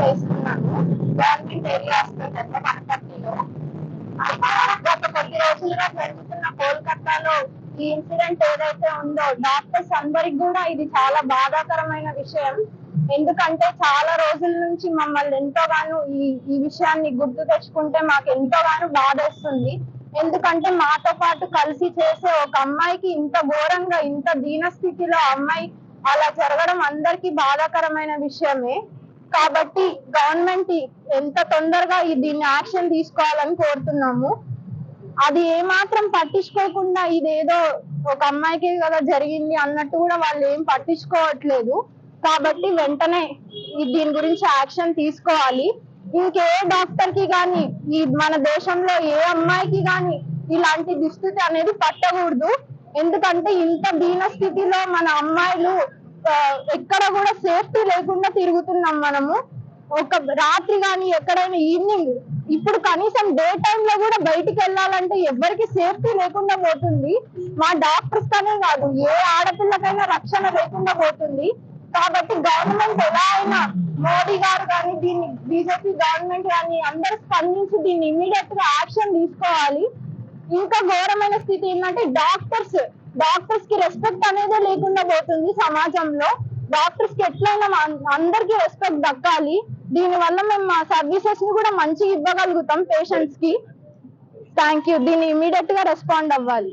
వేస్తున్నాను. Government area hospital వనపర్తిలో గత కొద్ది రోజులుగా జరుగుతున్న కోల్కతాలో ఈ ఇన్సిడెంట్ ఏదైతే ఉందో డాక్టర్స్ అందరికి కూడా ఇది చాలా బాధాకరమైన విషయం. ఎందుకంటే చాలా రోజుల నుంచి మమ్మల్ని ఎంతోగానో ఈ ఈ విషయాన్ని గుర్తు తెచ్చుకుంటే మాకు ఎంతోగానో బాధేస్తుంది ఎందుకంటే మాతో పాటు కలిసి చేసే ఒక అమ్మాయికి ఇంత ఘోరంగా ఇంత దీన స్థితిలో అమ్మాయి అలా జరగడం అందరికీ బాధాకరమైన విషయమే. కాబట్టి గవర్నమెంట్ ఎంత తొందరగా దీన్ని యాక్షన్ తీసుకోవాలని కోరుతున్నాము. అది ఏమాత్రం పట్టించుకోకుండా ఇదేదో ఒక అమ్మాయికి కదా జరిగింది అన్నట్టు కూడా వాళ్ళు ఏం పట్టించుకోవట్లేదు. కాబట్టి వెంటనే దీని గురించి యాక్షన్ తీసుకోవాలి. ఇంకే డాక్టర్కి గాని ఈ మన దేశంలో ఏ అమ్మాయికి గాని ఇలాంటి దుస్థితి అనేది పట్టకూడదు. ఎందుకంటే ఇంత దీన స్థితిలో మన అమ్మాయిలు ఎక్కడ కూడా సేఫ్టీ లేకుండా తిరుగుతున్నాం మనము. ఒక రాత్రి కానీ ఎక్కడైనా ఈవినింగ్ ఇప్పుడు కనీసం డే లో కూడా బయటికి వెళ్ళాలంటే ఎవరికి సేఫ్టీ లేకుండా పోతుంది. మా డాక్టర్స్ కనే కాదు ఏ ఆడపిల్లకైనా రక్షణ లేకుండా పోతుంది. కాబట్టి గవర్నమెంట్ ఎలా అయినా మోడీ గారు కానీ దీన్ని బీజేపీ గవర్నమెంట్ కానీ అందరు స్పందించి దీన్ని ఇమ్మీడియట్గా యాక్షన్ తీసుకోవాలి. ఇంకా ఘోరమైన స్థితి ఏంటంటే డాక్టర్స్ డాక్టర్స్కి రెస్పెక్ట్ అనేది లేకుండా పోతుంది సమాజంలో. డాక్టర్స్కి ఎట్లయినా అందరికి అందరికీ రెస్పెక్ట్ దక్కాలి. దీని వల్ల మేము మా సర్వీసెస్ని కూడా మంచిగా ఇవ్వగలుగుతాం పేషెంట్స్కి. థ్యాంక్ యూ దీన్ని ఇమీడియట్గా రెస్పాండ్ అవ్వాలి.